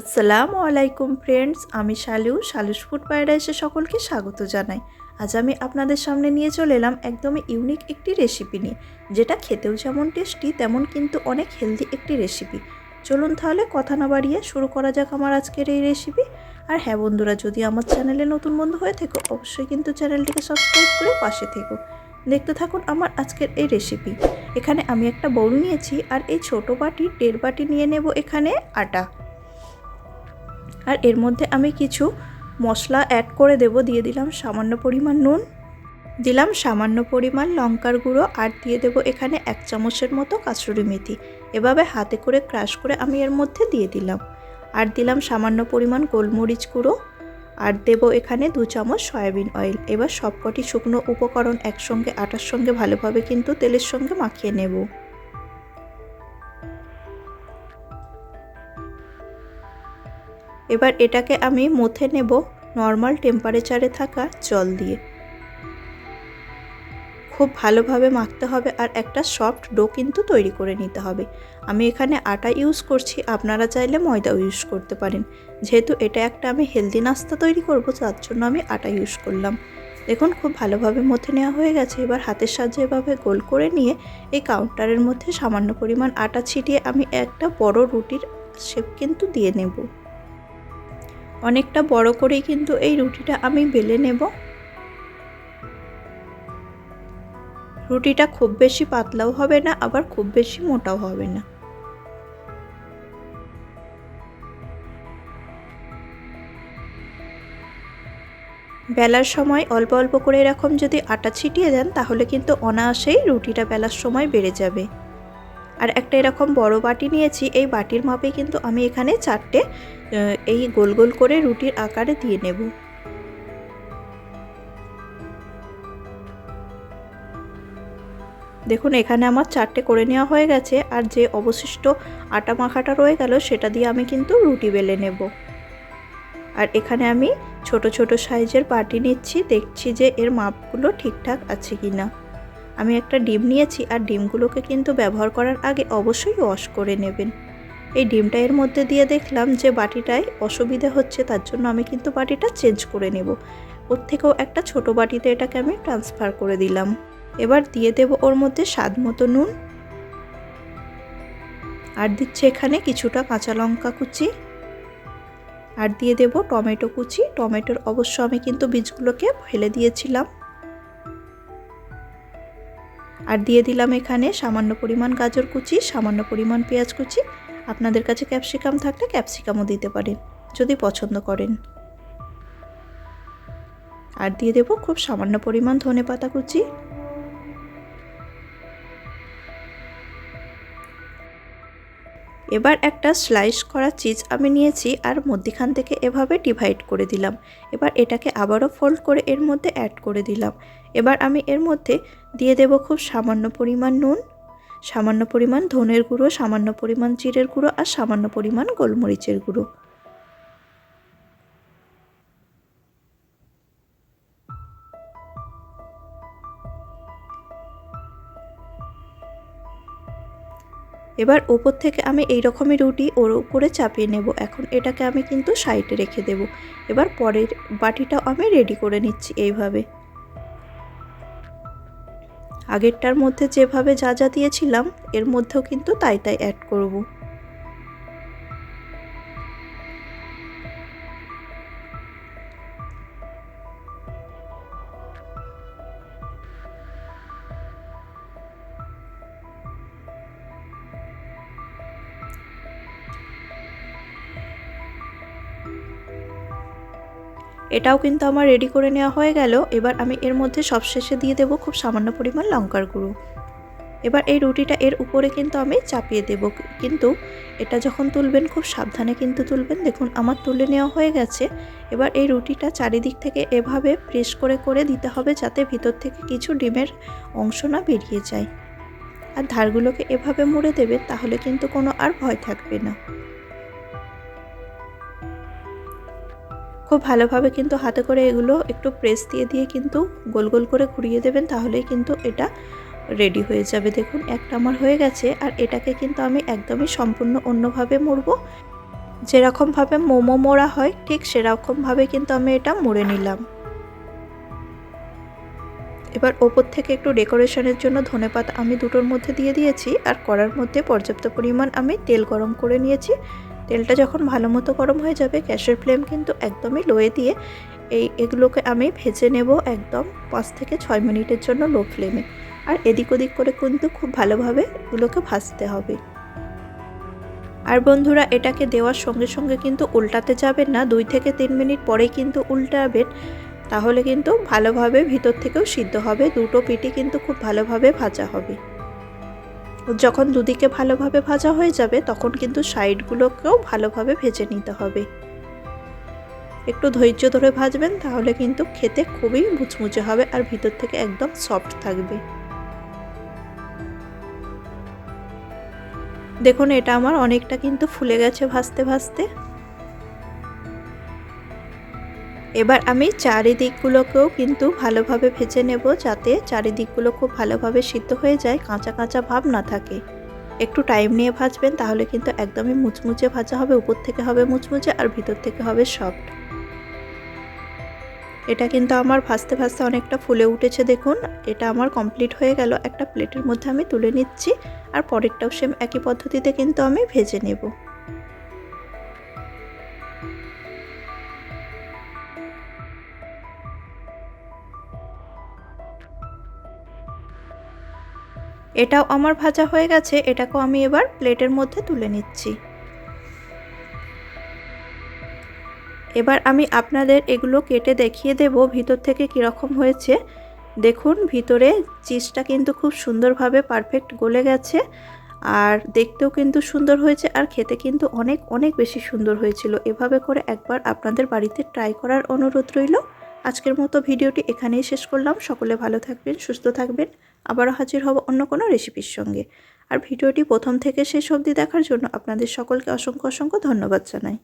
আসসালামু আলাইকুম ফ্রেন্ডস আমি শালু, শালুস ফুড প্যারাডাইসে সকলকে স্বাগত জানাই। আজ আমি আপনাদের সামনে নিয়ে চলে এলাম একদমই ইউনিক একটি রেসিপি নিয়ে, যেটা খেতেও যেমন টেস্টি তেমন কিন্তু অনেক হেলদি একটি রেসিপি চলুন তাহলে কথা না বাড়িয়ে শুরু করা যাক আমার আজকের এই রেসিপি আর হ্যাঁ বন্ধুরা, যদি আমার চ্যানেলে নতুন বন্ধু হয়ে থেকো, অবশ্যই কিন্তু চ্যানেলটিকে সাবস্ক্রাইব করে পাশে থেকো। দেখতে থাকুন আমার আজকের এই রেসিপি এখানে আমি একটা বোল নিয়েছি, আর এই ছোট বাটি দেড় বাটি নিয়ে নেব এখানে আটা। আর এর মধ্যে আমি কিছু মশলা অ্যাড করে দেব। দিয়ে দিলাম সামান্য পরিমাণ নুন। দিলাম সামান্য পরিমাণ লঙ্কার গুঁড়ো আর দিয়ে দেব এখানে এক চামচের মতো কাসুরি মেথি। এভাবে হাতে করে ক্রাশ করে আমি এর মধ্যে দিয়ে দিলাম। আর দিলাম সামান্য পরিমাণ গোলমরিচ গুঁড়ো। আর দেব এখানে দু চামচ সয়াবিন অয়েল এবার সবকটি শুকনো উপকরণ একসঙ্গে, আটার সঙ্গে ভালোভাবে কিন্তু তেলের সঙ্গে মাখিয়ে নেব। এবার এটাকে আমি মথে নেব নর্মাল টেম্পারেচারে থাকা জল দিয়ে। খুব ভালোভাবে মাখতে হবে আর একটা সফট ডো কিন্তু তৈরি করে নিতে হবে। আমি এখানে আটা ইউজ করছি, আপনারা চাইলে ময়দাও ইউজ করতে পারেন। যেহেতু এটা একটা আমি হেলদি নাস্তা তৈরি করব, তার জন্য আমি আটা ইউজ করলাম। দেখুন, খুব ভালোভাবে মথে নেওয়া হয়ে গেছে। এবার হাতের সাহায্যে এভাবে গোল করে নিয়ে এই কাউন্টারের মধ্যে সামান্য পরিমাণ আটা ছিটিয়ে আমি একটা বড় রুটির শেপ কিন্তু দিয়ে নেব। অনেকটা বড় করেই কিন্তু এই রুটিটা আমি বেলে নেব। রুটিটা খুব বেশি পাতলাও হবে না, আবার খুব বেশি মোটাও হবে না। বেলার সময় অল্প অল্প করে এরকম যদি আটা ছিটিয়ে দেন, তাহলে কিন্তু অনায়াসেই রুটিটা বেলার সময় বেড়ে যাবে। আর একটা এরকম বড় বাটি নিয়েছি, এই বাটির মাপে কিন্তু আমি এখানে চারটে এই গোল গোল করে রুটির আকারে দিয়ে নেব। দেখুন, এখানে আমার চারটে করে নেওয়া হয়ে গেছে, আর যে অবশিষ্ট আটা মাখাটা রয়ে গেল, সেটা দিয়ে আমি কিন্তু রুটি বেলে নেব। আর এখানে আমি ছোট ছোট সাইজের বাটি নিচ্ছি, দেখছি যে এর মাপগুলো ঠিকঠাক আছে কি না আমি একটা ডিম নিয়েছি আর ডিমগুলোকে কিন্তু ব্যবহার করার আগে অবশ্যই ওয়াশ করে নেবেন। এই ডিমটা এর মধ্যে দিয়ে দেখলাম যে বাটিটায় অসুবিধে হচ্ছে, তার জন্য আমি কিন্তু বাটিটা চেঞ্জ করে নেব। ওর থেকেও একটা ছোট বাটিতে এটাকে আমি ট্রান্সফার করে দিলাম। এবার দিয়ে দেব ওর মধ্যে স্বাদ মতো নুন। আর দিচ্ছে এখানে কিছুটা কাঁচা লঙ্কা কুচি। আর দিয়ে দেব টমেটো কুচি। টমেটোর অবশ্য আমি কিন্তু বীজগুলোকে ফেলে দিয়েছিলাম। আর দিয়ে দিলাম এখানে সামান্য পরিমাণ গাজর কুচি, সামান্য পরিমাণ পেঁয়াজ কুচি। আপনাদের কাছে ক্যাপসিকাম থাকলে ক্যাপসিকামও দিতে পারেন, যদি পছন্দ করেন। আর দিয়ে দেব খুব সামান্য পরিমাণ ধনে পাতা কুচি এবার একটা স্লাইস করা চিজ আমি নিয়েছি আর মধ্যিখান থেকে এভাবে ডিভাইড করে দিলাম। এবার এটাকে আবারও ফোল্ড করে এর মধ্যে অ্যাড করে দিলাম। এবার আমি এর মধ্যে দিয়ে দেব খুব সামান্য পরিমাণ নুন, সামান্য পরিমাণ ধনের গুঁড়ো, সামান্য পরিমাণ জিরের গুঁড়ো আর সামান্য পরিমাণ গোলমরিচের গুঁড়ো। এবার ওপর থেকে আমি এই রকমই রুটি ওর উপরে চাপিয়ে নেব। এখন এটাকে আমি কিন্তু সাইডে রেখে দেব। এবার পরের বাটিটাও আমি রেডি করে নিচ্ছি এইভাবে। আগেরটার মধ্যে যেভাবে যা যা দিয়েছিলাম, এর মধ্যেও কিন্তু তাই তাই অ্যাড করব। এটাও কিন্তু আমার রেডি করে নেওয়া হয়ে গেল। এবার আমি এর মধ্যে সবশেষে দিয়ে দেব খুব সামান্য পরিমাণ লঙ্কার গুঁড়ো। এবার এই রুটিটা এর উপরে কিন্তু আমি চাপিয়ে দেব। কিন্তু এটা যখন তুলবেন, খুব সাবধানে কিন্তু তুলবেন। দেখুন, আমার তুলে নেওয়া হয়ে গেছে। এবার এই রুটিটা চারিদিক থেকে এভাবে প্রেস করে করে দিতে হবে যাতে ভিতর থেকে কিছু ডিমের অংশ না বেরিয়ে যায়। আর ধারগুলোকে এভাবে মুড়ে দেবে তাহলে কিন্তু কোনো আর ভয় থাকবে না। খুব ভালোভাবে কিন্তু হাতে করে এগুলো একটু প্রেস দিয়ে দিয়ে কিন্তু গোল গোল করে ঘুরিয়ে দেবেন, তাহলেই কিন্তু এটা রেডি হয়ে যাবে। দেখুন, একটা আমার হয়ে গেছে আর এটাকে কিন্তু আমি একদমই সম্পূর্ণ অন্যভাবে মুড়ব। যেরকমভাবে মোমো মোড়া হয়, ঠিক সেরকমভাবে কিন্তু আমি এটা মুড়ে নিলাম। এবার ওপর থেকে একটু ডেকোরেশনের জন্য ধনেপাতা আমি দুটোর মধ্যে দিয়ে দিয়েছি আর কড়ার মধ্যে পর্যাপ্ত পরিমাণ আমি তেল গরম করে নিয়েছি। তেলটা যখন ভালো মতো গরম হয়ে যাবে, গ্যাসের ফ্লেম কিন্তু একদমই লোয়ে দিয়ে এই এগুলোকে আমি ভেজে নেব একদম পাঁচ থেকে ছয় মিনিটের জন্য লো ফ্লেমে। আর এদিক ওদিক করে কিন্তু খুব ভালোভাবে এগুলোকে ভাজতে হবে। আর বন্ধুরা, এটাকে দেওয়ার সঙ্গে সঙ্গে কিন্তু উল্টাতে যাবেন না, দুই থেকে তিন মিনিট পরেই কিন্তু উল্টাবেন। তাহলে কিন্তু ভালোভাবে ভিতর থেকেও সিদ্ধ হবে, দুটো পিঠি কিন্তু খুব ভালোভাবে ভাজা হবে। যখন দুদিকে ভালোভাবে ভাজা হয়ে যাবে, তখন কিন্তু সাইডগুলোকেও ভালোভাবে ভেজে নিতে হবে। একটু ধৈর্য ধরে ভাজবেন, তাহলে কিন্তু খেতে খুবই মুচমুচে হবে আর ভিতর থেকে একদম সফট থাকবে। দেখুন, এটা আমার অনেকটা কিন্তু ফুলে গেছে ভাজতে ভাজতে। এবার আমি চারিদিকগুলোকেও কিন্তু ভালোভাবে ভেজে নেব যাতে চারিদিকগুলো খুব ভালোভাবে সিদ্ধ হয়ে যায়, কাঁচা কাঁচা ভাব না থাকে। একটু টাইম নিয়ে ভাজবেন, তাহলে কিন্তু একদমই মুচমুচে ভাজা হবে, উপর থেকে হবে মুচমুচে আর ভিতর থেকে হবে সফট এটা কিন্তু আমার ভাজতে ভাজতে অনেকটা ফুলে উঠেছে দেখুন। এটা আমার কমপ্লিট হয়ে গেল। একটা প্লেটের মধ্যে আমি তুলে নিচ্ছি আর পরেরটাও সেম একই পদ্ধতিতে কিন্তু আমি ভেজে নেব। এটাও আমার ভাজা হয়ে গেছে, এটাকেও আমি এবার প্লেটের মধ্যে তুলে নিচ্ছি। এবার আমি আপনাদের এগুলো কেটে দেখিয়ে দেব ভিতর থেকে কীরকম হয়েছে। দেখুন, ভিতরে চিজটা কিন্তু খুব সুন্দরভাবে পারফেক্ট গলে গেছে, আর দেখতেও কিন্তু সুন্দর হয়েছে, আর খেতে কিন্তু অনেক অনেক বেশি সুন্দর হয়েছিল। এভাবে করে একবার আপনাদের বাড়িতে ট্রাই করার অনুরোধ রইল। আজকের মতো ভিডিওটি এখানেই শেষ করলাম। সকলে ভালো থাকবেন, সুস্থ থাকবেন। আবারও হাজির হব অন্য কোনো রেসিপির সঙ্গে। আর ভিডিওটি প্রথম থেকে শেষ অবধি দেখার জন্য আপনাদের সকলকে অসংখ্য অসংখ্য ধন্যবাদ জানাই।